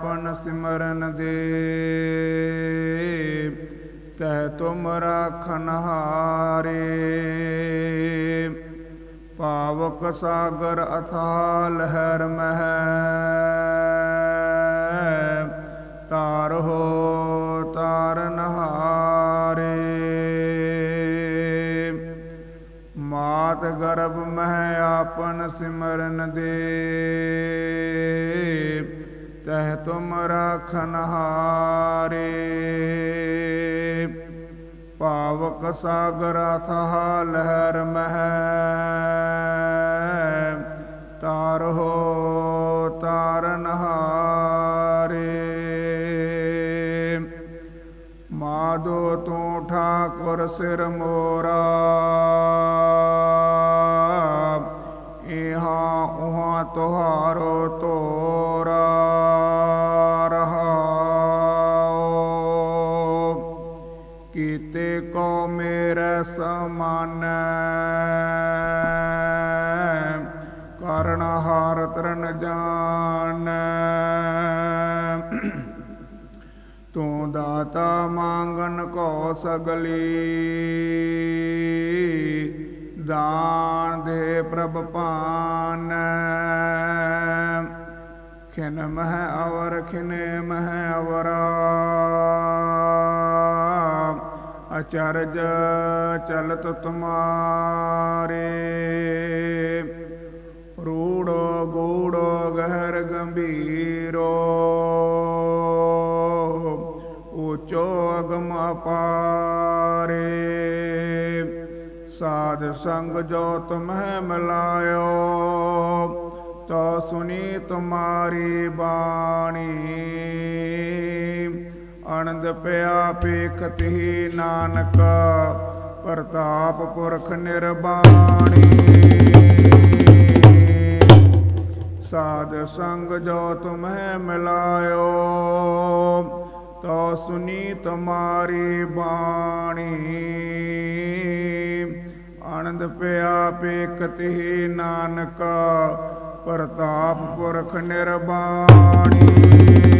ਆਪਨ ਸਿਮਰਨ ਦੇ। ਤੈ ਤੁਮ ਰਾਖਨ ਹਾਰੇ। ਪਾਵਕ ਸਾਗਰ ਅਥਾ ਲਹਿਰ ਮਹਿ। ਤਾਰ ਹੋ ਤਾਰਨ ਹਾਰੇ ਮਾਤ ਗਰਭ ਮਹਿ ਆਪਨ ਸਿਮਰਨ ਦੇ। ਤਹ ਤੁਮ ਰਾਖਨ ਹਾਰੇ। ਪਾਵਕ ਸਾਗਰ ਅਥਾਹ ਲਹਿਰ ਮਹਿ, ਤਾਰ ਹੋ ਤਾਰਨ ਹਾਰੇ ਮਾਦੋ ਤੂੰ ਠਾਕੁਰ ਸਿਰ ਮੋਰਾ, ਇਹਾ ਉਹਾ ਤੁਹਾਰੋ ਸਮਾਨ ਕਰਨ ਹਾਰ ਤਰਨ ਜਾਣ। ਤੂੰ ਦਾਤਾ ਮੰਗਨ ਕੋ ਸਗਲੀ। ਦਾਨ ਦੇ ਪ੍ਰਭ ਪਾਨ। ਖਿਨ ਮਹ ਅਵਰ, ਖਿਨੇ ਮਹ ਅਵਰਾ। ਅਚਰਜ ਚਲਤ ਤੁਮਾਰੇ। ਰੂੜੋ ਗੂੜੋ ਗਹਿਰ ਗੰਭੀਰੋ। ਉਚੋ ਅਗਮ ਅਪਾਰੇ। ਸਾਧ ਸੰਗ ਜੋ ਤੁਮਹਿ ਮਿਲਾਇਓ ਤੋ ਸੁਨੀ ਤੁਮਾਰੀ ਬਾਣੀ। ਅਨੰਦ ਪਿਆ ਪੇਖਤ ਹੀ ਨਾਨਕ, ਪ੍ਰਤਾਪ ਪੁਰਖ ਨਿਰਬਾਣੀ। ਸਾਧ ਸੰਗ ਜੋ ਤੁਮਹਿ ਮਿਲਾਇਓ, ਤੋ ਸੁਨੀ ਤੁਮਾਰੀ ਬਾਣੀ। ਆਨੰਦ ਪਿਆ ਪੇਖਤ ਨਾਨਕ, ਪ੍ਰਤਾਪ ਪੁਰਖ ਨਿਰਬਾਣੀ।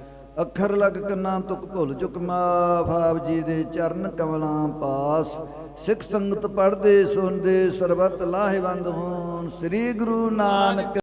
ਅੱਖਰ ਲਗ ਕੰਨਾਂ ਤੁਕ ਭੁੱਲ ਚੁੱਕ ਮਾਫ ਆਪ ਜੀ ਦੇ ਚਰਨ ਕਮਲਾਂ ਪਾਸ। ਸਿੱਖ ਸੰਗਤ ਪੜ੍ਹਦੇ, ਸੁਣਦੇ, ਸਰਬਤ ਲਾਹੇਵੰਦ ਹੋਣ। ਸ੍ਰੀ ਗੁਰੂ ਨਾਨਕ